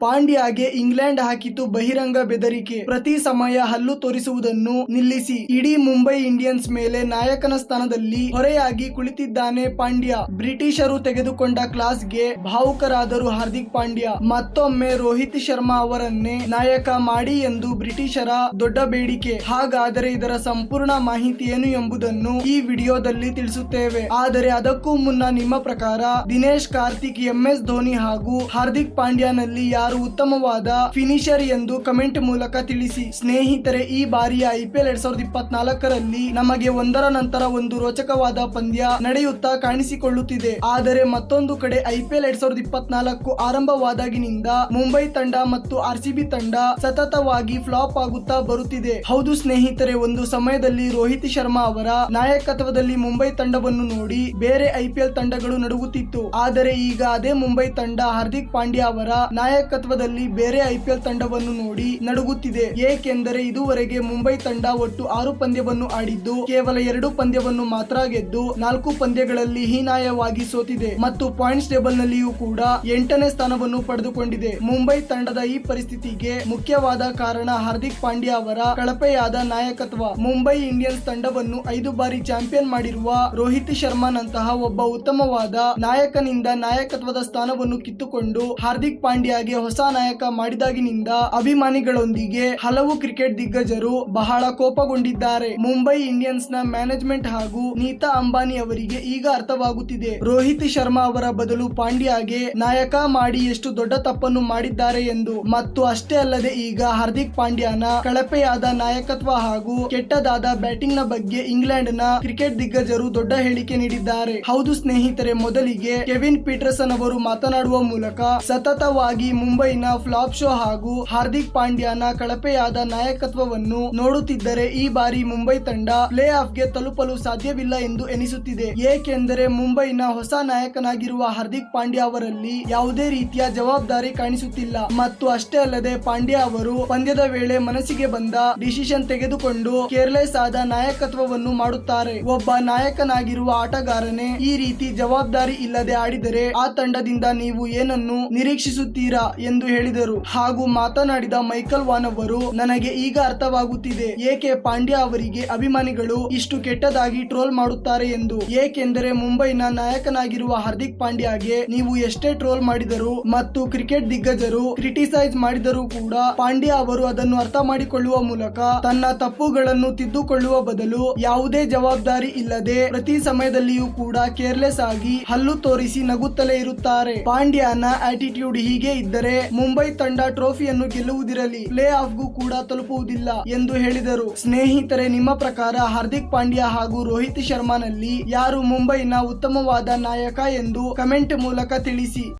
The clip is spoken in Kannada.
ಪಾಂಡ್ಯಾಗೆ ಇಂಗ್ಲೆಂಡ್ ಹಾಕಿತು ಬಹಿರಂಗ ಬೆದರಿಕೆ. ಪ್ರತಿ ಸಮಯ ಹಲ್ಲು ತೋರಿಸುವುದನ್ನು ನಿಲ್ಲಿಸಿ. ಇಡೀ ಮುಂಬೈ ಇಂಡಿಯನ್ಸ್ ಮೇಲೆ ನಾಯಕನ ಸ್ಥಾನದಲ್ಲಿ ಹೊರೆಯಾಗಿ ಕುಳಿತಿದ್ದಾನೆ ಪಾಂಡ್ಯ. ಬ್ರಿಟಿಷರು ತೆಗೆದುಕೊಂಡ ಕ್ಲಾಸ್ಗೆ ಭಾವುಕರಾದರು ಹಾರ್ದಿಕ್ ಪಾಂಡ್ಯ. ಮತ್ತೊಮ್ಮೆ ರೋಹಿತ್ ಶರ್ಮಾ ಅವರನ್ನೇ ನಾಯಕ ಮಾಡಿ ಎಂದು ಬ್ರಿಟಿಷರ ದೊಡ್ಡ ಬೇಡಿಕೆ. ಹಾಗಾದರೆ ಇದರ ಸಂಪೂರ್ಣ ಮಾಹಿತಿ ಏನು ಎಂಬುದನ್ನು ಈ ವಿಡಿಯೋದಲ್ಲಿ ತಿಳಿಸುತ್ತೇವೆ. ಆದರೆ ಅದಕ್ಕೂ ಮುನ್ನ ನಿಮ್ಮ ಪ್ರಕಾರ ದಿನೇಶ್ ಕಾರ್ತಿಕ್ ಎಂ ಎಸ್ ಧೋನಿ ಹಾಗೂ ಹಾರ್ದಿಕ್ ಪಾಂಡ್ಯನಲ್ಲಿ ಯಾರು ಉತ್ತಮವಾದ ಫಿನಿಷರ್ ಎಂದು ಕಮೆಂಟ್ ಮೂಲಕ ತಿಳಿಸಿ. ಸ್ನೇಹಿತರೆ, ಈ ಬಾರಿಯ ಐಪಿಎಲ್ ಎರಡ್ ಸಾವಿರದ ಇಪ್ಪತ್ನಾಲ್ಕರಲ್ಲಿ ನಮಗೆ ಒಂದರ ನಂತರ ಒಂದು ರೋಚಕವಾದ ಪಂದ್ಯ ನಡೆಯುತ್ತಾ ಕಾಣಿಸಿಕೊಳ್ಳುತ್ತಿದೆ. ಆದರೆ ಮತ್ತೊಂದು ಕಡೆ ಐಪಿಎಲ್ ಎರಡ್ ಸಾವಿರದ ಇಪ್ಪತ್ನಾಲ್ಕು ಆರಂಭವಾದಾಗಿನಿಂದ ಮುಂಬೈ ತಂಡ ಮತ್ತು ಆರ್ಸಿಬಿ ತಂಡ ಸತತವಾಗಿ ಫ್ಲಾಪ್ ಆಗುತ್ತಾ ಬರುತ್ತಿದೆ. ಹೌದು ಸ್ನೇಹಿತರೆ, ಒಂದು ಸಮಯದಲ್ಲಿ ರೋಹಿತ್ ಶರ್ಮಾ ಅವರ ನಾಯಕತ್ವದಲ್ಲಿ ಮುಂಬೈ ತಂಡವನ್ನು ನೋಡಿ ಬೇರೆ ಐಪಿಎಲ್ ತಂಡಗಳು ನಡುಗುತ್ತಿತ್ತು. ಆದರೆ ಈಗ ಅದೇ ಮುಂಬೈ ತಂಡ ಹಾರ್ದಿಕ್ ಪಾಂಡ್ಯ ಅವರ ನಾಯಕತ್ವದಲ್ಲಿ ಬೇರೆ ಐಪಿಎಲ್ ತಂಡವನ್ನು ನೋಡಿ ನಡುಗುತ್ತಿದೆ. ಏಕೆಂದರೆ ಇದುವರೆಗೆ ಮುಂಬೈ ತಂಡ ಒಟ್ಟು ಆರು ಪಂದ್ಯವನ್ನು ಆಡಿದ್ದು, ಕೇವಲ ಎರಡು ಪಂದ್ಯವನ್ನು ಮಾತ್ರ ಗೆದ್ದು ನಾಲ್ಕು ಪಂದ್ಯಗಳಲ್ಲಿ ಹೀನಾಯವಾಗಿ ಸೋತಿದೆ. ಮತ್ತು ಪಾಯಿಂಟ್ಸ್ ಟೇಬಲ್ ನಲ್ಲಿಯೂ ಕೂಡ ಎಂಟನೇ ಸ್ಥಾನವನ್ನು ಪಡೆದುಕೊಂಡಿದೆ. ಮುಂಬೈ ತಂಡದ ಈ ಪರಿಸ್ಥಿತಿಗೆ ಮುಖ್ಯವಾದ ಕಾರಣ ಹಾರ್ದಿಕ್ ಪಾಂಡ್ಯ ಅವರ ಕಳಪೆಯಾದ ನಾಯಕತ್ವ. ಮುಂಬೈ ಇಂಡಿಯನ್ಸ್ ತಂಡವನ್ನು ಐದು ಬಾರಿ ಚಾಂಪಿಯನ್ ಮಾಡಿರುವ ರೋಹಿತ್ ಶರ್ಮಾನಂತಹ ಒಬ್ಬ ಉತ್ತಮವಾದ ನಾಯಕನಿಂದ ನಾಯಕತ್ವದ ಸ್ಥಾನವನ್ನು ಕಿತ್ತುಕೊಂಡು ಹಾರ್ದಿಕ್ ಪಾಂಡ್ಯಗೆ ಹೊಸ ನಾಯಕ ಮಾಡಿದಾಗಿನಿಂದ ಅಭಿಮಾನಿಗಳೊಂದಿಗೆ ಹಲವು ಕ್ರಿಕೆಟ್ ದಿಗ್ಗಜರು ಬಹಳ ಕೋಪಗೊಂಡಿದ್ದಾರೆ. ಮುಂಬೈ ಇಂಡಿಯನ್ಸ್ನ ಮ್ಯಾನೇಜ್ಮೆಂಟ್ ಹಾಗೂ ನೀತಾ ಅಂಬಾನಿ ಅವರಿಗೆ ಈಗ ಅರ್ಥವಾಗುತ್ತಿದೆ. ರೋಹಿತ್ ಶರ್ಮಾ ಅವರ ಬದಲು ಪಾಂಡ್ಯಾಗೆ ನಾಯಕ ಮಾಡಿ ಎಷ್ಟು ದೊಡ್ಡ ತಪ್ಪನ್ನು ಮಾಡಿದ್ದಾರೆ ಎಂದು. ಮತ್ತು ಅಷ್ಟೇ ಅಲ್ಲದೆ ಈಗ ಹಾರ್ದಿಕ್ ಪಾಂಡ್ಯನ ಕಳಪೆಯಾದ ನಾಯಕತ್ವ ಹಾಗೂ ಕೆಟ್ಟದಾದ ಬ್ಯಾಟಿಂಗ್ನ ಬಗ್ಗೆ ಇಂಗ್ಲೆಂಡ್ನ ಕ್ರಿಕೆಟ್ ದಿಗ್ಗಜರು ದೊಡ್ಡ ಹೇಳಿಕೆ ನೀಡಿದ್ದಾರೆ. ಹೌದು ಸ್ನೇಹಿತರೆ, ಮೊದಲಿಗೆ ಕೆವಿನ್ ಪೀಟರ್ಸನ್ ಅವರು ಮಾತನಾಡುವ ಮೂಲಕ ಸತತವಾಗಿ ಮುಂಬೈನ ಫ್ಲಾಪ್ ಶೋ ಹಾಗೂ ಹಾರ್ದಿಕ್ ಪಾಂಡ್ಯನ ಕಳಪೆಯಾದ ನಾಯಕತ್ವವನ್ನು ನೋಡುತ್ತಿದ್ದರೆ ಈ ಬಾರಿ ಮುಂಬೈ ತಂಡ ಪ್ಲೇ ಆಫ್ಗೆ ತಲುಪಲು ಸಾಧ್ಯವಿಲ್ಲ ಎಂದು ಎನಿಸುತ್ತಿದೆ. ಏಕೆಂದರೆ ಮುಂಬೈನ ಹೊಸ ನಾಯಕನಾಗಿರುವ ಹಾರ್ದಿಕ್ ಪಾಂಡ್ಯ ಅವರಲ್ಲಿ ಯಾವುದೇ ರೀತಿಯ ಜವಾಬ್ದಾರಿ ಕಾಣಿಸುತ್ತಿಲ್ಲ. ಮತ್ತು ಅಷ್ಟೇ ಅಲ್ಲದೆ ಪಾಂಡ್ಯ ಅವರು ಪಂದ್ಯದ ವೇಳೆ ಮನಸ್ಸಿಗೆ ಬಂದ ಡಿಸಿಷನ್ ತೆಗೆದುಕೊಂಡು ಕೇರ್ಲೆಸ್ ಆದ ನಾಯಕತ್ವವನ್ನು ಮಾಡುತ್ತಾರೆ. ಒಬ್ಬ ನಾಯಕನಾಗಿರುವ ಆಟಗಾರನೇ ಈ ರೀತಿ ಜವಾಬ್ದಾರಿ ಇಲ್ಲದೆ ಆಡಿದರೆ ಆ ತಂಡದಿಂದ ನೀವು ಏನನ್ನು ನಿರೀಕ್ಷಿಸುತ್ತೀರಾ ಎಂದು ಹೇಳಿದರು. ಹಾಗೂ ಮಾತನಾಡಿದ ಮೈಕಲ್ ವಾನ್ ಅವರು ನನಗೆ ಈಗ ಅರ್ಥವಾಗುತ್ತಿದೆ. ಏಕೆ ಪಾಂಡ್ಯ ಅವರಿಗೆ ಅಭಿಮಾನಿಗಳು ಇಷ್ಟು ಕೆಟ್ಟದಾಗಿ ಟ್ರೋಲ್ ಮಾಡುತ್ತಾರೆ ಎಂದು? ಏಕೆಂದರೆ ಮುಂಬೈನ ನಾಯಕನಾಗಿರುವ ಹಾರ್ದಿಕ್ ಪಾಂಡ್ಯಗೆ ನೀವು ಎಷ್ಟೇ ಟ್ರೋಲ್ ಮಾಡಿದರು ಮತ್ತು ಕ್ರಿಕೆಟ್ ದಿಗ್ಗಜರು ಕ್ರಿಟಿಸೈಸ್ ಮಾಡಿದರೂ ಕೂಡ ಪಾಂಡ್ಯ ಅವರು ಅದನ್ನು ಅರ್ಥ ಮಾಡಿಕೊಳ್ಳುವ ಮೂಲಕ ತನ್ನ ತಪ್ಪುಗಳನ್ನು ತಿದ್ದುಕೊಳ್ಳುವ ಬದಲು ಯಾವುದೇ ಜವಾಬ್ದಾರಿ ಇಲ್ಲದೆ ಪ್ರತಿ ಸಮಯದಲ್ಲಿಯೂ ಕೂಡ ಕೇರ್ಲೆಸ್ ಆಗಿ ಹಲ್ಲು ತೋರಿಸಿ ನಗುತ್ತಲೇ ಇರುತ್ತಾರೆ. ಪಾಂಡ್ಯನ ಆಟಿಟ್ಯೂಡ್ ಹೀಗೆ ಇದ್ದರೆ ಮುಂಬೈ ತಂಡ ಟ್ರೋಫಿಯನ್ನು ಗೆಲ್ಲುವುದಿರಲಿ. ಪ್ಲೇ ಆಫ್ಗೂ ಕೂಡ ತಲುಪುವುದಿಲ್ಲ ಎಂದು ಹೇಳಿದರು. ಸ್ನೇಹಿತರೆ, ನಿಮ್ಮ ಪ್ರಕಾರ ಹಾರ್ದಿಕ್ ಪಾಂಡ್ಯ ಹಾಗೂ ರೋಹಿತ್ ಶರ್ಮಾನಲ್ಲಿ ಯಾರು ಮುಂಬೈನ ಉತ್ತಮವಾದ ನಾಯಕ ಎಂದು ಕಮೆಂಟ್ ಮೂಲಕ ತಿಳಿಸಿ.